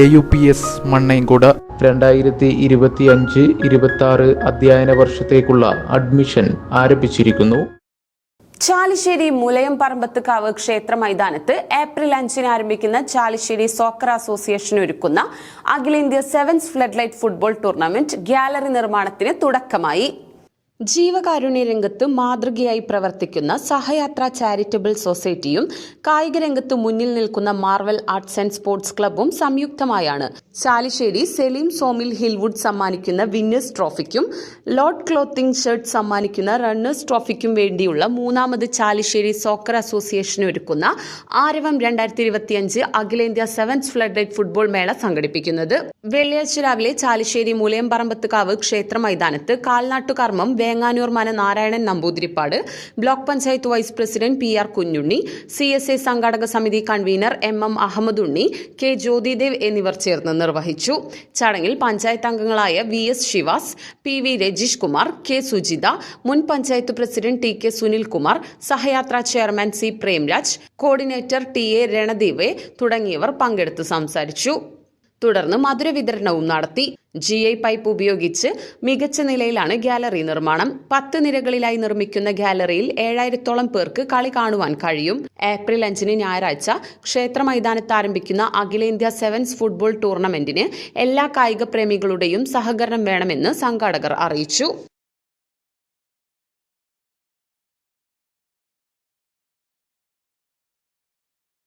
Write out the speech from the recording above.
A U P S Mannengode രണ്ടായിരത്തി ഇരുപത്തി അഞ്ച് ഇരുപത്തി ആറ് അധ്യയന വർഷത്തേക്കുള്ള അഡ്മിഷൻ ആരംഭിച്ചിരിക്കുന്നു. ചാലിശ്ശേരി മുലയം പറമ്പത്തുകാവ് ക്ഷേത്ര മൈതാനത്ത് ഏപ്രിൽ അഞ്ചിന് ആരംഭിക്കുന്ന ചാലിശ്ശേരി സോക്കർ അസോസിയേഷൻ ഒരുക്കുന്ന അഖിലേന്ത്യാ sevens flood light football tournament gallery നിർമ്മാണത്തിന് തുടക്കമായി. ജീവകാരുണ്യ രംഗത്ത് മാതൃകയായി പ്രവർത്തിക്കുന്ന സഹയാത്ര ചാരിറ്റബിൾ സൊസൈറ്റിയും കായിക രംഗത്ത് മുന്നിൽ നിൽക്കുന്ന മാർവൽ ആർട്സ് ആൻഡ് സ്പോർട്സ് ക്ലബും സംയുക്തമായാണ്. ചാലിശ്ശേരി സെലീം സോമിൽ ഹിൽവുഡ് സമ്മാനിക്കുന്ന വിന്നേഴ്സ് ട്രോഫിക്കും ലോർഡ് ക്ലോത്തിംഗ് ഷർട്ട് സമ്മാനിക്കുന്ന റണ്ണേഴ്സ് ട്രോഫിക്കും വേണ്ടിയുള്ള മൂന്നാമത് ചാലിശ്ശേരി സോക്കർ അസോസിയേഷൻ ഒരുക്കുന്ന ആരവം രണ്ടായിരത്തി ഇരുപത്തിയഞ്ച് അഖിലേന്ത്യാ സെവൻസ് ഫ്ലഡ് ലൈറ്റ് ഫുട്ബോൾ മേള സംഘടിപ്പിക്കുന്നത്. വെള്ളിയാഴ്ച രാവിലെ ചാലിശ്ശേരി മൂലയംപറമ്പത്തുകാവ് ക്ഷേത്ര മൈതാനത്ത് കാൽനാട്ടുകർമ്മം Venganoor Mana Narayanan Namboothiripad block panchayat vice president P R Kunhunni C S A സംഘാടക സമിതി convener M M Ahammed Unni K Jyothidev എന്നിവർ ചേർന്ന് നിർവഹിച്ചു. ചടങ്ങിൽ പഞ്ചായത്ത് അംഗങ്ങളായ V S Shivas P V Rajeesh Kumar K Sujitha മുൻ panchayat president T K Sunilkumar Sahayatra chairman C Premraj coordinator T A Ranadive തുടങ്ങിയവർ പങ്കെടുത്ത് സംസാരിച്ചു. തുടർന്ന് മധുര വിതരണവും നടത്തി. ജി ഐ പൈപ്പ് ഉപയോഗിച്ച് മികച്ച നിലയിലാണ് ഗാലറി നിർമ്മാണം. പത്ത് നിരകളിലായി നിർമ്മിക്കുന്ന ഗാലറിയിൽ ഏഴായിരത്തോളം പേർക്ക് കളി കാണുവാൻ കഴിയും. ഏപ്രിൽ അഞ്ചിന് ഞായറാഴ്ച ക്ഷേത്ര മൈതാനത്ത് ആരംഭിക്കുന്ന അഖിലേന്ത്യാ സെവൻസ് ഫുട്ബോൾ ടൂർണമെന്റിന് എല്ലാ കായിക പ്രേമികളുടെയും സഹകരണം വേണമെന്ന് സംഘാടകർ അറിയിച്ചു.